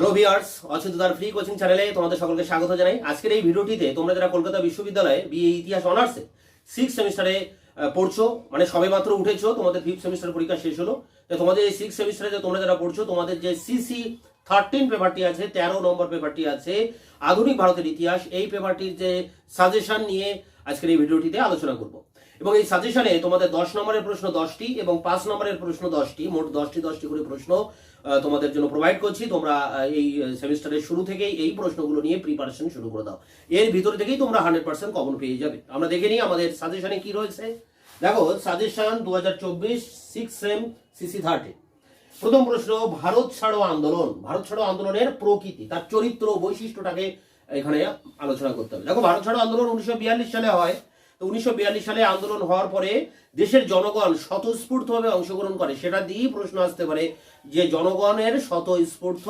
Hello viewers অচ্যুতার free coaching চ্যানেলে তোমাদের সকলকে স্বাগত জানাই। আজকের এই ভিডিওটিতে তোমরা যারা কলকাতা বিশ্ববিদ্যালয়ে বিএ ইতিহাস অনার্সে সিক্স সেমিস্টারে পড়ছো মানে সবে মাত্র উঠেছো, তোমাদের ফিফথ সেমিস্টার পরীক্ষা শেষ হলো তোমাদের এই সিক্স সেমিস্টারে যে তোমরা যারা পড়ছো, তোমাদের যে সিসি থার্টিন পেপারটি আছে, তেরো নম্বর পেপারটি আছে, আধুনিক ভারতের ইতিহাস, এই পেপারটির যে সাজেশন নিয়ে আজকের এই ভিডিওটিতে আলোচনা করব। এবং এই সাজেশনে তোমাদের দশ নম্বরের প্রশ্ন দশটি এবং পাঁচ নম্বরের প্রশ্ন দশটি, মোট দশটি দশটি করে প্রশ্ন তোমাদের জন্য প্রোভাইড করছি। তোমরা এই সেমিস্টারের শুরু থেকেই এই প্রশ্নগুলো নিয়ে প্রিপারেশন শুরু করে দাও। এর ভিতর থেকেই তোমরা হান্ড্রেড পার্সেন্ট কমন পেয়ে যাবে। আমরা দেখে নিই আমাদের সাজেশনে কি রয়েছে। দেখো, সাজেশন দু হাজার চব্বিশ সিক্স সেম সিসি থার্টি প্রথম প্রশ্ন, ভারত ছাড়ো আন্দোলন। ভারত ছাড়ো আন্দোলনের প্রকৃতি, তার চরিত্র বৈশিষ্ট্যটাকে এখানে আলোচনা করতে হবে। দেখো, ভারত ছাড়ো আন্দোলন উনিশশো বিয়াল্লিশ সালে হয়। উনিশশো সালে আন্দোলন হওয়ার পরে দেশের জনগণ স্বতঃস্ফূর্তভাবে অংশগ্রহণ করে। সেটা দিয়েই প্রশ্ন আসতে পারে যে জনগণের স্বতঃস্ফূর্ত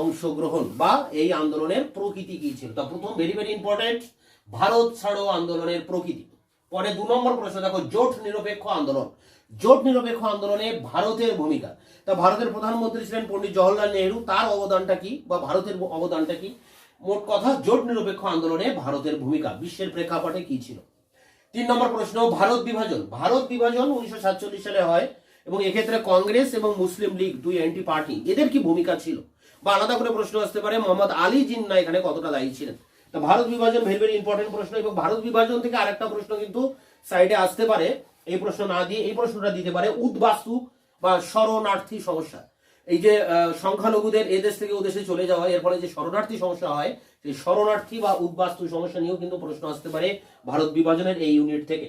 অংশগ্রহণ বা এই আন্দোলনের প্রকৃতি কি ছিল? তা প্রথম ভেরি ভেরি ইম্পর্টেন্ট ভারত ছাড়ো আন্দোলনের প্রকৃতি। পরে দু নম্বর প্রশ্ন, দেখো, জোট নিরপেক্ষ আন্দোলন। জোট নিরপেক্ষ আন্দোলনে ভারতের ভূমিকা। তা ভারতের প্রধানমন্ত্রী ছিলেন পণ্ডিত জওহরলাল নেহরু। তার অবদানটা কি বা ভারতের অবদানটা কি? মোট কথা, জোট নিরপেক্ষ আন্দোলনে ভারতের ভূমিকা, বিশ্বের প্রেক্ষাপটে কি ছিল? তিন নম্বর প্রশ্ন, ভারত বিভাজন। ভারত বিভাজন উনিশশো সাতচল্লিশ সালে হয় এবং এক্ষেত্রে কংগ্রেস এবং মুসলিম লীগ দুই এন্টি পার্টি এদের কি ভূমিকা ছিল? বা আলাদা করে প্রশ্ন আসতে পারে, মোহাম্মদ আলী জিন্না এখানে কতটা দায়ী ছিলেন? তো ভারত বিভাজন ভেরি ভেরি ইম্পর্টেন্ট প্রশ্ন এবং ভারত বিভাজন থেকে আরেকটা প্রশ্ন কিন্তু সাইডে আসতে পারে। এই প্রশ্ন না দিয়ে, এই প্রশ্নটা দিতে পারে উদ্বাস্তু বা শরণার্থী সমস্যা। এই যে সংখ্যালঘুদের এ দেশ থেকে ও দেশে চলে যাওয়া, এর ফলে যে শরণার্থী সমস্যা হয়, সেই শরণার্থী বা উদ্বাস্তু সমস্যা নিয়েও কিন্তু প্রশ্ন আসতে পারে ভারত বিভাজনের এই ইউনিট থেকে।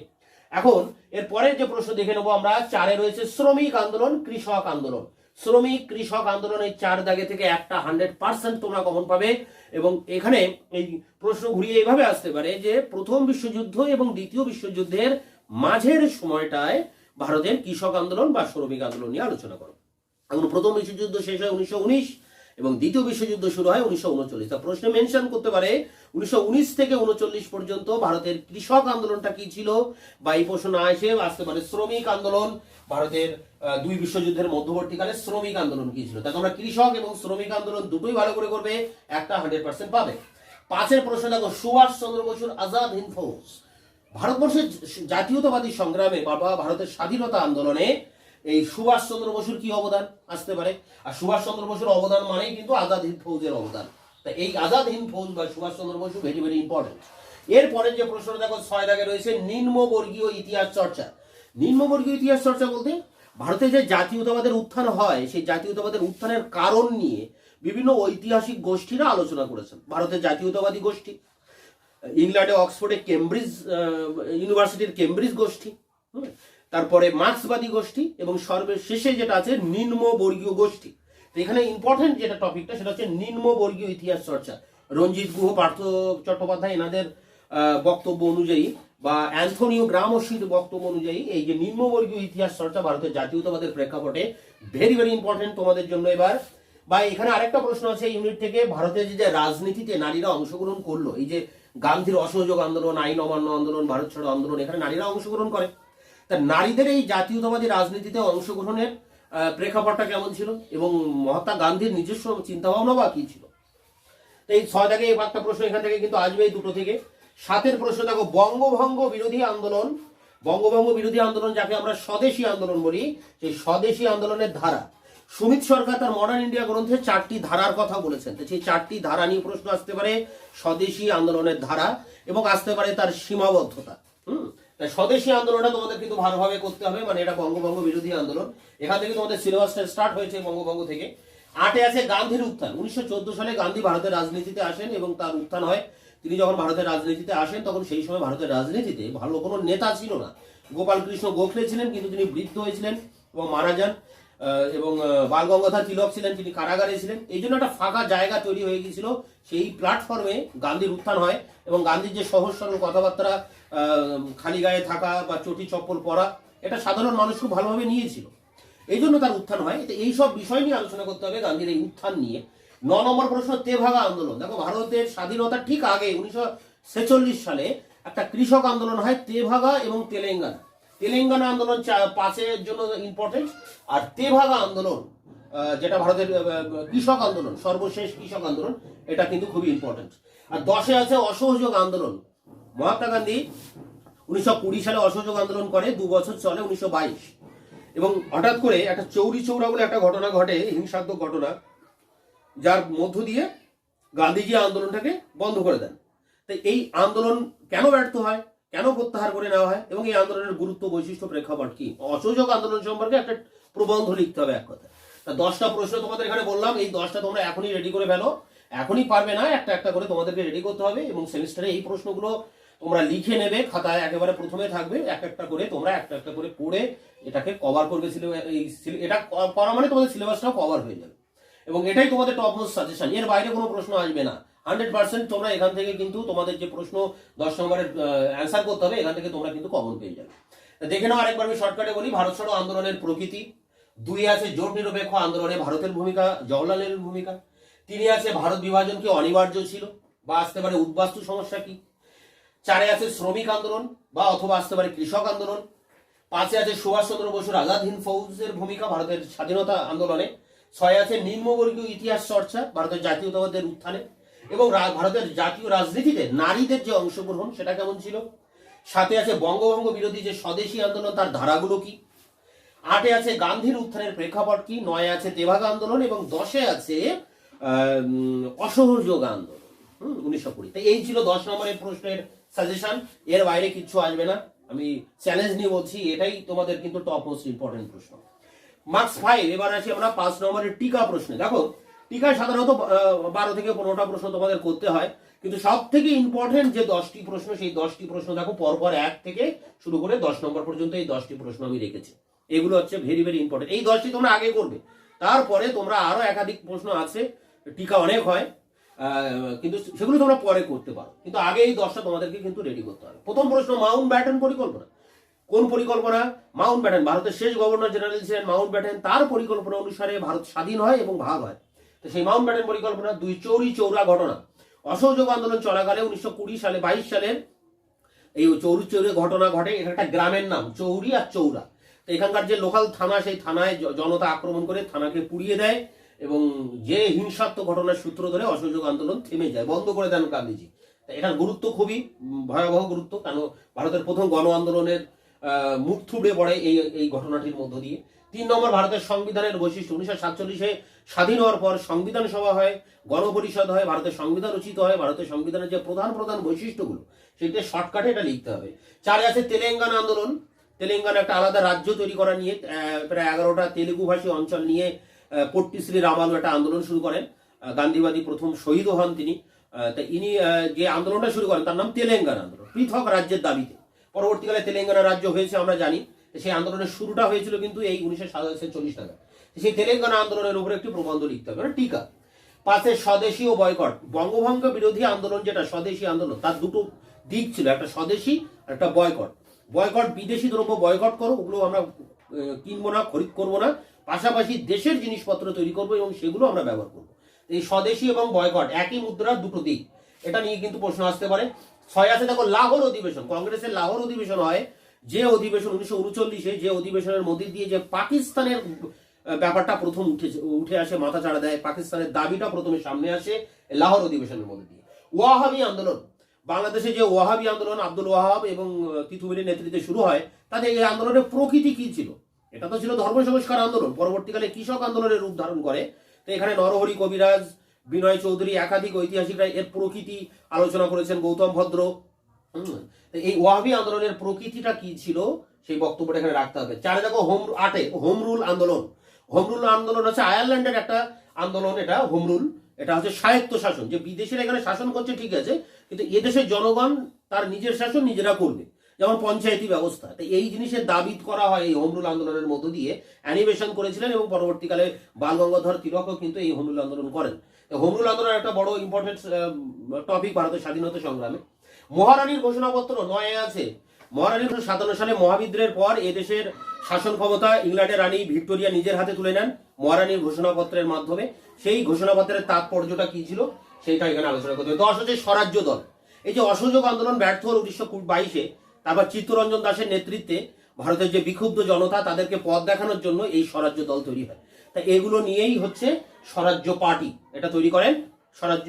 এখন, এর পরের যে প্রশ্ন দেখে নেব আমরা, চারে রয়েছে শ্রমিক আন্দোলন, কৃষক আন্দোলন। শ্রমিক, কৃষক আন্দোলন এই চার দাগে থেকে একটা হান্ড্রেড পার্সেন্ট তোমরা কমন পাবে এবং এখানে এই প্রশ্ন ঘুরিয়ে এইভাবে আসতে পারে যে, প্রথম বিশ্বযুদ্ধ এবং দ্বিতীয় বিশ্বযুদ্ধের মাঝের সময়টায় ভারতের কৃষক আন্দোলন বা শ্রমিক আন্দোলন নিয়ে আলোচনা করো। এখন প্রথম বিশ্বযুদ্ধ শেষ হয় উনিশশো উনিশ এবং দ্বিতীয় বিশ্বযুদ্ধ শুরু হয় উনিশশো উনচল্লিশ। তা প্রশ্নে মেনশন করতে পারে, উনিশশো উনিশ থেকে উনচল্লিশ পর্যন্ত ভারতের কৃষক আন্দোলনটা কি ছিল? বা এই প্রশ্ন না এসে আসতে পারে, শ্রমিক আন্দোলন, ভারতের দুই বিশ্বযুদ্ধের মধ্যবর্তীকালে শ্রমিক আন্দোলন কি ছিল? তা তোমরা কৃষক এবং শ্রমিক আন্দোলন দুটোই ভালো করে করবে, একটা হান্ড্রেড পার্সেন্ট পাবে। পাঁচের প্রশ্ন দেখো, সুভাষ চন্দ্র বসুর আজাদ হিন্দ ভারতবর্ষের জাতীয়তাবাদী সংগ্রামে বা ভারতের স্বাধীনতা আন্দোলনে এই সুভাষ চন্দ্র বসুর কি অবদান? আসতে পারে। আর সুভাষ চন্দ্র বসুর অবদান মানেই কিন্তু আজাদ হিন্দ ফৌজের অবদান। তা এই আজাদ হিন্দ ফৌজ বা Subhash Chandra Bose very very important এরপরে যে প্রশ্ন দেখো, ছয় দাগে রয়েছে, নিম্নবর্গীয় ইতিহাস চর্চা। নিম্নবর্গীয় ইতিহাস চর্চা বলতে, ভারতে যে জাতীয়তাবাদের উত্থান হয়, সেই জাতীয়তাবাদের উত্থানের কারণ নিয়ে বিভিন্ন ঐতিহাসিক গোষ্ঠীরা আলোচনা করেছেন। ভারতের জাতীয়তাবাদী গোষ্ঠী, ইংল্যান্ডে, অক্সফোর্ডে, কেমব্রিজ ইউনিভার্সিটির কেমব্রিজ গোষ্ঠী তারপরে মার্ক্সবাদী গোষ্ঠী এবং সর্বশেষে যেটা আছে নিম্নবর্গীয় গোষ্ঠী। তো এখানে ইম্পর্টেন্ট যেটা টপিকটা সেটা হচ্ছে নিম্নবর্গীয় ইতিহাস চর্চা। রঞ্জিত গুহ, পার্থ চট্টোপাধ্যায়, এনাদের বক্তব্য অনুযায়ী বা অ্যান্থনিও গ্রামশির বক্তব্য অনুযায়ী এই যে নিম্নবর্গীয় ইতিহাস চর্চা ভারতের জাতীয়তাবাদের প্রেক্ষাপটে ভেরি ভেরি ইম্পর্টেন্ট তোমাদের জন্য এবার। বা এখানে আরেকটা প্রশ্ন আছে ইউনিট থেকে, ভারতের যে রাজনীতিতে নারীরা অংশগ্রহণ করল, এই যে গান্ধীর অসহযোগ আন্দোলন, আইন অমান্য আন্দোলন, ভারত ছাড়ো আন্দোলন, এখানে নারীরা অংশগ্রহণ করে। তা নারীদের এই জাতীয়তাবাদী রাজনীতিতে অংশগ্রহণের প্রেক্ষাপটটা কেমন ছিল? এবং মহাত্মা গান্ধীর নিজস্ব চিন্তা ভাবনা বা কি ছিল? তো এই ছয় থেকে একটা প্রশ্ন এখান থেকে কিন্তু আসবে এই দুটো থেকে। সাতের প্রশ্ন, দেখো, বঙ্গভঙ্গ বিরোধী আন্দোলন, বঙ্গভঙ্গ বিরোধী আন্দোলন যাকে আমরা স্বদেশী আন্দোলন বলি, সেই স্বদেশী আন্দোলনের ধারা। সুমিত সরকার তার মডার্ন ইন্ডিয়া গ্রন্থে চারটি ধারার কথা বলেছেন। তো সেই চারটি ধারা নিয়ে প্রশ্ন আসতে পারে, স্বদেশী আন্দোলনের ধারা এবং আসতে পারে তার সীমাবদ্ধতা। হুম? তাই স্বদেশী আন্দোলনটা তোমাদের কিন্তু ভালোভাবে করতে হবে মানে এটা বঙ্গভঙ্গ বিরোধী আন্দোলন। এখান থেকে তোমাদের সিলেবাসটা স্টার্ট হয়েছে বঙ্গভঙ্গ থেকে। আটে আছে গান্ধীর উত্থান। উনিশশো চোদ্দ সালে গান্ধী ভারতের রাজনীতিতে আসেন এবং তার উত্থান হয়। তিনি যখন ভারতের রাজনীতিতে আসেন, তখন সেই সময় ভারতের রাজনীতিতে ভালো কোনো নেতা ছিল না। গোপাল কৃষ্ণ গোখলে ছিলেন, কিন্তু তিনি বৃদ্ধ হয়েছিলেন এবং মারা যান। এবং বালগঙ্গাধর তিলক ছিলেন, তিনি কারাগারে ছিলেন। এই জন্য একটা ফাঁকা জায়গা তৈরি হয়ে গিয়েছিল। সেই প্ল্যাটফর্মে গান্ধীর উত্থান হয় এবং গান্ধীর যে সহজ সরল কথাবার্তা খালি গায়ে থাকা বা চটি চপ্পল পরা, এটা সাধারণ মানুষ খুব ভালোভাবে নিয়েছিল। এই জন্য তার উত্থান হয়। এই সব বিষয় নিয়ে আলোচনা করতে হবে গান্ধীর এই উত্থান নিয়ে। ন নম্বর প্রশ্ন, তেভাগা আন্দোলন। দেখো, ভারতের স্বাধীনতার ঠিক আগে, উনিশশো ছেচল্লিশ সালে একটা কৃষক আন্দোলন হয় তেভাগা এবং তেলেঙ্গানা। তেলেঙ্গানা আন্দোলন পাঁচের জন্য ইম্পর্টেন্ট আর তেভাগা আন্দোলন যেটা ভারতের কৃষক আন্দোলন, সর্বশেষ কৃষক আন্দোলন, এটা কিন্তু খুবই ইম্পর্টেন্ট আর দশে আছে অসহযোগ আন্দোলন। মহাত্মা গান্ধী উনিশশো কুড়ি সালে অসহযোগ আন্দোলন করে, দু বছর চলে উনিশশো বাইশ। এবং হঠাৎ করে একটা চৌরি চৌরা বলে একটা ঘটনা ঘটে, হিংসাত্মক ঘটনা, যার মধ্য দিয়ে গান্ধীজি আন্দোলনটাকে বন্ধ করে দেন। তো এই আন্দোলন কেন ব্যর্থ হয়? কেন প্রত্যাহার করে নেওয়া হয়? এবং এই আন্দোলনের গুরুত্ব বৈশিষ্ট্য প্রেক্ষাপট কি? অসহযোগ আন্দোলন সম্পর্কে একটা প্রবন্ধ লিখতে হবে এক কথা তা দশটা প্রশ্ন তোমাদের এখানে বললাম, এই দশটা তোমরা এখনই রেডি করে ফেলো। এখনই পারবে না, একটা একটা করে তোমাদেরকে রেডি করতে হবে এবং সেমিস্টারে এই প্রশ্নগুলো তোমরা লিখে নেবে, খাতায় একেবারে প্রথমে থাকবে, এক একটা করে তোমরা একটা একটা করে পড়ে এটাকে কভার করবে এটা করা মানে তোমাদের সিলেবাসটাও কভার হয়ে যাবে। এবং এটাই তোমাদের টপ মোস্ট সাজেশন এর বাইরে কোনো প্রশ্ন আসবে না। হান্ড্রেড পার্সেন্ট তোমরা এখান থেকে কিন্তু তোমাদের যে প্রশ্ন দশ নম্বরের অ্যান্সার করতে হবে, এখান থেকে তোমরা কিন্তু কমন পেয়ে যাবে। দেখে নাও আরেকবার আমি শর্টকাটে বলি, ভারত ছাড়ো আন্দোলনের প্রকৃতি। দুই আছে জোট নিরপেক্ষ আন্দোলনে ভারতের ভূমিকা জওহরলাল নেহরুর ভূমিকা। তিনি আছে ভারত বিভাজন কি অনিবার্য ছিল, বা আসতে পারে উদ্বাস্তু সমস্যা কি। চারে আছে শ্রমিক আন্দোলন, বা অথবা আসতে পারে কৃষক আন্দোলন। পাঁচে আছে সুভাষচন্দ্র বসুর আজাদ হিন্দ ফৌজের ভূমিকা ভারতের স্বাধীনতা আন্দোলনে। ছয় আছে নিম্নবর্গীয় ইতিহাস চর্চা, ভারতের জাতীয়তাবাদের উত্থানে। এবং ভারতের জাতীয় রাজনীতিতে নারীদের যে অংশগ্রহণ, সেটা কেমন ছিল? সাথে আছে বঙ্গভঙ্গ বিরোধী যে স্বদেশী আন্দোলন, তার ধারাগুলো কি? আটে আছে গান্ধীর উত্থানের প্রেক্ষাপট কি? নয় আছে তেভাগা আন্দোলন এবং দশে আছে অসহযোগ আন্দোলন। হুম, উনিশশো কুড়ি। তো এই ছিল দশ নম্বরের প্রশ্নের সাজেশন এর বাইরে কিচ্ছু আসবে না। আমি চ্যালেঞ্জ নিয়ে বলছি, এটাই তোমাদের কিন্তু টপ মোস্ট ইম্পর্টেন্ট প্রশ্ন। মার্কস ফাইভ এবার আসি আমরা পাঁচ নম্বরের টিকা প্রশ্নে। দেখো টিকায় সাধারণত বারো থেকে পনেরোটা প্রশ্ন তোমাদের করতে হয়। কিন্তু সব থেকে ইম্পর্টেন্ট যে দশটি প্রশ্ন, সেই দশটি প্রশ্ন দেখো, পরপর এক থেকে শুরু করে দশ নম্বর পর্যন্ত এই দশটি প্রশ্ন আমি রেখেছি। এগুলো হচ্ছে ভেরি ভেরি ইম্পর্টেন্ট এই দশটি তোমরা আগে করবে। তারপরে তোমরা আরও একাধিক প্রশ্ন আছে, টিকা অনেক হয় কিন্তু সেগুলো তোমরা পরে করতে পারো। কিন্তু আগে এই দশটা তোমাদেরকে কিন্তু রেডি করতে হবে। প্রথম প্রশ্ন মাউন্ট ব্যাটন পরিকল্পনা। কোন পরিকল্পনা? মাউন্ট ব্যাটেন ভারতের শেষ গভর্নর জেনারেল ছিলেন মাউন্ট ব্যাটেন তার পরিকল্পনা অনুসারে ভারত স্বাধীন হয় এবং ভাগ হয়। তো সেই মাউন্ট পরিকল্পনা দুই চৌরি চৌরা ঘটনা। অসহযোগ আন্দোলন চলাকালে উনিশশো কুড়ি সালে, বাইশ সালের এই চৌরি চৌরি ঘটনা ঘটে এটা একটা গ্রামের নাম, চৌরি আর চৌরা। তো এখানকার যে লোকাল থানা, সেই থানায় জনতা আক্রমণ করে থানাকে পুড়িয়ে দেয় এবং যে হিংসাত্মক ঘটনার সূত্র ধরে অসহযোগ আন্দোলন থেমে যায়, বন্ধ করে দেন গান্ধীজি। এটার গুরুত্ব খুবই ভয়াবহ গুরুত্ব কারণ ভারতের প্রথম গণ আন্দোলনের মুখ থুবড়ে পড়ে এই এই ঘটনাটির মধ্য দিয়ে। তিন নম্বর ভারতের সংবিধানের বৈশিষ্ট্য, উনিশশো সাতচল্লিশে স্বাধীন হওয়ার পর সংবিধান সভা হয়, গণপরিষদ হয়, ভারতের সংবিধান রচিত হয়, ভারতের সংবিধানের যে প্রধান প্রধান বৈশিষ্ট্যগুলো, সেটা শর্টকাটে এটা লিখতে হবে। চারে আছে তেলেঙ্গানা আন্দোলন। তেলেঙ্গানা একটা আলাদা রাজ্য তৈরি করা নিয়ে প্রায় এগারোটা তেলেগু ভাষী অঞ্চল নিয়ে পট্টিশ্রী রামালু একটা আন্দোলন শুরু করেন। গান্ধীবাদী প্রথম শহীদও হন তিনি। তা ইনি যে আন্দোলনটা শুরু করেন, তার নাম তেলেঙ্গানা আন্দোলন, পৃথক রাজ্যের দাবিতে। পরবর্তীকালে তেলেঙ্গানা রাজ্য হয়েছে, আমরা জানি। সেই আন্দোলনের শুরুটা হয়েছিল কিন্তু এই উনিশশো সাতচল্লিশ টাকা সেই তেলেঙ্গানা আন্দোলনের উপরে একটি প্রবন্ধ লিখতে হবে মানে টিকা। পাশে স্বদেশী ও বয়কট। বঙ্গভঙ্গ বিরোধী আন্দোলন যেটা, স্বদেশী আন্দোলন, তার দুটো দিক ছিল, একটা স্বদেশী আর একটা বয়কট। বয়কট বিদেশি দ্রব্য বয়কট করো, ওগুলো আমরা কিনবো না, খরিদ করব না। পাশাপাশি দেশের জিনিসপত্র তৈরি করব এবং সেগুলো আমরা ব্যবহার করব। এই স্বদেশী এবং বয়কট, একই মুদ্রার দুটো দিক। এটা নিয়ে কিন্তু প্রশ্ন আসতে পারে। ছয় আছে দেখো লাহোর অধিবেশন। কংগ্রেসের লাহোর অধিবেশন হয় যে অধিবেশন উনিশশো উনচল্লিশে যে অধিবেশনের মধ্যে দিয়ে যে পাকিস্তানের ব্যাপারটা প্রথম উঠে উঠে আসে মাথা চাড়া দেয় পাকিস্তানের দাবিটা প্রথমে সামনে আসে লাহোর অধিবেশনের মধ্যে দিয়ে। ওয়াহাবি আন্দোলন। বাংলাদেশে যে ওয়াহাবি আন্দোলন আব্দুল ওয়াহাব এবং আহ, নেতৃত্বে শুরু হয় তাদের এই আন্দোলনের প্রকৃতি কি ছিল? এটা তো ছিল ধর্ম সংস্কার আন্দোলন। পরবর্তীকালে কৃষক আন্দোলনের রূপ ধারণ করে। তো এখানে নরহরি কবিরাজ বিনয় চৌধুরী একাধিক ঐতিহাসিকরা এর প্রকৃতি আলোচনা করেছেন, গৌতম ভদ্র। এই ওয়াহাবি আন্দোলনের প্রকৃতিটা কি ছিল সেই বক্তব্যটা এখানে রাখতে হবে। চারে দেখো হোম আটে হোম রুল আন্দোলন। হোম রুল আন্দোলন হচ্ছে আয়ারল্যান্ডের একটা আন্দোলন, এটা হোম রুল এটা হচ্ছে স্বায়ত্ত শাসন। যে বিদেশের এখানে শাসন করছে ঠিক আছে, কিন্তু এদেশের জনগণ তার নিজের শাসন নিজেরা করবে। যেমন পঞ্চায়েতি ব্যবস্থা। তো এই জিনিসের দাবি করা হয় এই হোমরুল আন্দোলনের মধ্য দিয়ে। অ্যানিমেশন করেছিলেন এবং পরবর্তীকালে বাল গঙ্গাধর তিলকও কিন্তু এই হোম রুল আন্দোলন করেন। তো আন্দোলন একটা বড় ইম্পর্টেন্ট টপিক ভারতের স্বাধীনতা সংগ্রামে। মহারানীর ঘোষণাপত্র নয় আছে। মহারানীর সাতান্ন সালে মহাবিদ্রোহের পর এদেশের শাসন ক্ষমতা ইংল্যান্ডের রানী ভিক্টোরিয়া নিজের হাতে তুলে নেন মহারানীর ঘোষণাপত্রের মাধ্যমে। সেই ঘোষণাপত্রের তাৎপর্যটা কি ছিল, সেটা এখানে আলোচনা করতে হবে। দশ হচ্ছে স্বরাজ্য দল। এই যে অসহযোগ আন্দোলন ব্যর্থ হল উনিশশো বাইশে, তারপর চিত্তরঞ্জন দাসের নেতৃত্বে ভারতের যে বিক্ষুব্ধ জনতা, তাদেরকে পথ দেখানোর জন্য এই স্বরাজ্য দল তৈরি হয়। তা এগুলো নিয়েই হচ্ছে স্বরাজ্য পার্টি, এটা তৈরি করেন স্বরাজ্য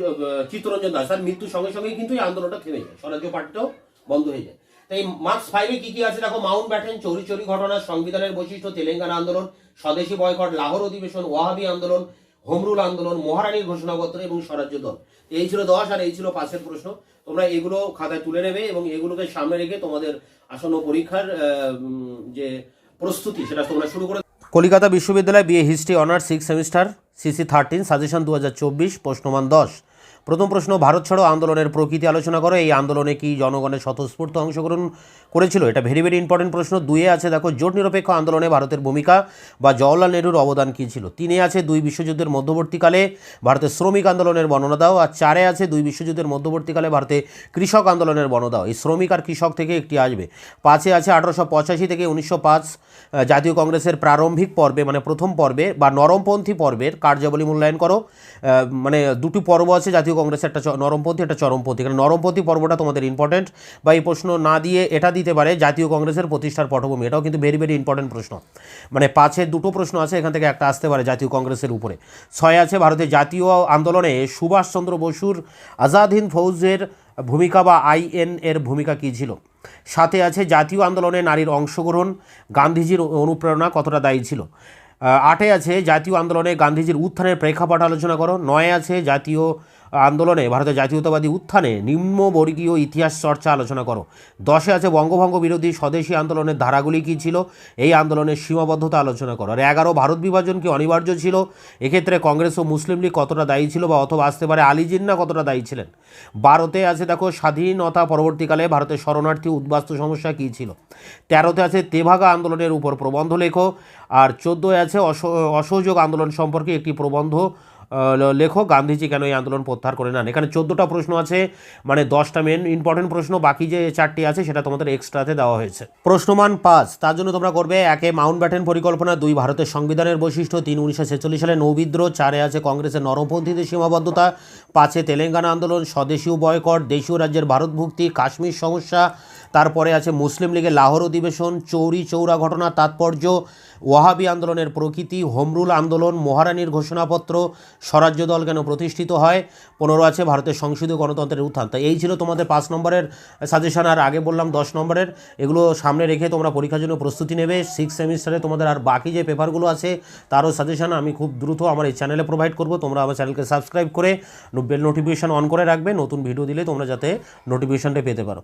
চিত্তরঞ্জন দাস। তার মৃত্যুর সঙ্গে সঙ্গেই কিন্তু এই আন্দোলনটা থেমে যায়, স্বরাজ্য পার্টিটাও বন্ধ হয়ে যায়। তাই মার্কস ফাইভে কি কি আছে? দেখো মাউন্ট ব্যাটেন চৌরি চৌরি ঘটনা, সংবিধানের বৈশিষ্ট্য, তেলেঙ্গানা আন্দোলন, স্বদেশী বয়কট, লাহোর অধিবেশন, ওয়াহাবি আন্দোলন, হোমরুল আন্দোলন, মহারানীর ঘোষণাপত্র এবং স্বরাজ্য দল। এই ছিল দশ আর এই ছিল পাশের প্রশ্ন। তোমরা এগুলো খাতায় তুলে নেবে এবং এগুলোকে সামনে রেখে তোমাদের আসন্ন পরীক্ষার যে প্রস্তুতি, সেটা তোমরা শুরু করে কলকাতা বিশ্ববিদ্যালয় BA history honours six semester CC thirteen suggestion দু হাজার চব্বিশ প্রশ্নমান দশ। প্রথম প্রশ্ন, ভারত ছাড়ো আন্দোলনের প্রকৃতি আলোচনা করো। এই আন্দোলনে কি জনগণের স্বতঃস্ফূর্ত অংশগ্রহণ করেছিল? এটা ভেরি ভেরি ইম্পর্টেন্ট প্রশ্ন। দুয়ে আছে, দেখো, জোট নিরপেক্ষ আন্দোলনে ভারতের ভূমিকা বা জওয়াহরলাল নেহরুর অবদান কী ছিল? তিনে আছে, দুই বিশ্বযুদ্ধের মধ্যবর্তীকালে ভারতের শ্রমিক আন্দোলনের বর্ণনা দাও। আর চারে আছে, দুই বিশ্বযুদ্ধের মধ্যবর্তীকালে ভারতে কৃষক আন্দোলনের বর্ণনা দাও। এই শ্রমিক আর কৃষক থেকে একটি আসবে। পাঁচে আছে, আঠারোশো পঁচাশি থেকে উনিশশো পাঁচ জাতীয় কংগ্রেসের প্রারম্ভিক পর্বে মানে প্রথম পর্বে বা নরমপন্থী পর্বের কার্যাবলী মূল্যায়ন করো। মানে দুটি পর্ব আছে জাতীয় কংগ্রেসের একটা নরমপন্থী, একটা চরমপন্থী। কারণ নরমপন্থী পর্বটা তোমাদের ইম্পর্টেন্ট বা এই প্রশ্ন না দিয়ে এটা দিতে পারে জাতীয় কংগ্রেসের প্রতিষ্ঠার পটভূমি। এটাও কিন্তু ভেরি ভেরি ইম্পর্টেন্ট প্রশ্ন। মানে পাঁচের দুটো প্রশ্ন আছে, এখান থেকে একটা আসতে পারে জাতীয় কংগ্রেসের উপরে। ছয় আছে, ভারতের জাতীয় আন্দোলনে সুভাষচন্দ্র বসুর আজাদ হিন্দ ফৌজের ভূমিকা বা আইএন এর ভূমিকা কী ছিল? সাথে আছে, জাতীয় আন্দোলনে নারীর অংশগ্রহণ, গান্ধীজির অনুপ্রেরণা কতটা দায়ী ছিল? আটে আছে, জাতীয় আন্দোলনে গান্ধীজির উত্থানের প্রেক্ষাপট আলোচনা করো। নয় আছে, জাতীয় আন্দোলনে ভারতের জাতীয়তাবাদী উত্থানে নিম্নবর্গীয় ইতিহাস চর্চা আলোচনা করো। দশে আছে বঙ্গভঙ্গ বিরোধী স্বদেশী আন্দোলনের ধারাগুলি কী ছিল? এই আন্দোলনের সীমাবদ্ধতা আলোচনা করো। আর এগারো, ভারত বিভাজন কি অনিবার্য ছিল? এক্ষেত্রে কংগ্রেস ও মুসলিম লীগ কতটা দায়ী ছিল বা অথবা আসতে পারে আলী জিন্না কতটা দায়ী ছিলেন? বারোতে আছে দেখো স্বাধীনতা পরবর্তীকালে ভারতের শরণার্থী উদ্বাস্তু সমস্যা কী ছিল? তেরোতে আছে তেভাগা আন্দোলনের উপর প্রবন্ধ লেখো। আর চোদ্দোয় আছে অস- অসহযোগ আন্দোলন সম্পর্কে একটি প্রবন্ধ লেখো গান্ধীজি কেন এই আন্দোলন প্রত্যাহার করে নেন? এখানে চোদ্দোটা প্রশ্ন আছে মানে দশটা মেন ইম্পর্টেন্ট প্রশ্ন, বাকি যে চারটি আছে সেটা তোমাদের এক্সট্রাতে দেওয়া হয়েছে। প্রশ্নমান পাঁচ, তার জন্য তোমরা করবে একে মাউন্ট ব্যাটেন পরিকল্পনা, দুই ভারতের সংবিধানের বৈশিষ্ট্য, তিন উনিশশো ছেচল্লিশ সালে নৌবিদ্রোহ, চারে আছে কংগ্রেসের নরমপন্থীদের সীমাবদ্ধতা, পাঁচে তেলেঙ্গানা আন্দোলন, স্বদেশীয় বয়কট, দেশীয় রাজ্যের ভারতভুক্তি, কাশ্মীর সমস্যা তারপরে আছে মুসলিম লীগের লাহোর অধিবেশন, চৌরি চৌরা ঘটনা, তাৎপর্য, ওয়াহাবি আন্দোলনের প্রকৃতি, হোমরুল আন্দোলন, মহারানীর ঘোষণাপত্র, স্বরাজ্য দল কেন প্রতিষ্ঠিত হয়? পনেরো আছে ভারতের সংসদীয় গণতন্ত্রের উত্থান। তা এই ছিল তোমাদের পাঁচ নম্বরের সাজেশন, আর আগে বললাম দশ নম্বরের। এগুলো সামনে রেখে তোমরা পরীক্ষার জন্য প্রস্তুতি নেবে। সিক্স সেমিস্টারে তোমাদের আর বাকি যে পেপারগুলো আছে, তারও সাজেশন আমি খুব দ্রুত আমার এই চ্যানেলে প্রোভাইড করব। তোমরা আমার চ্যানেলকে সাবস্ক্রাইব করে বেল নোটিফিকেশন অন করে রাখবে। নতুন ভিডিও দিলে তোমরা যাতে নোটিফিকেশনটা পেতে পারো।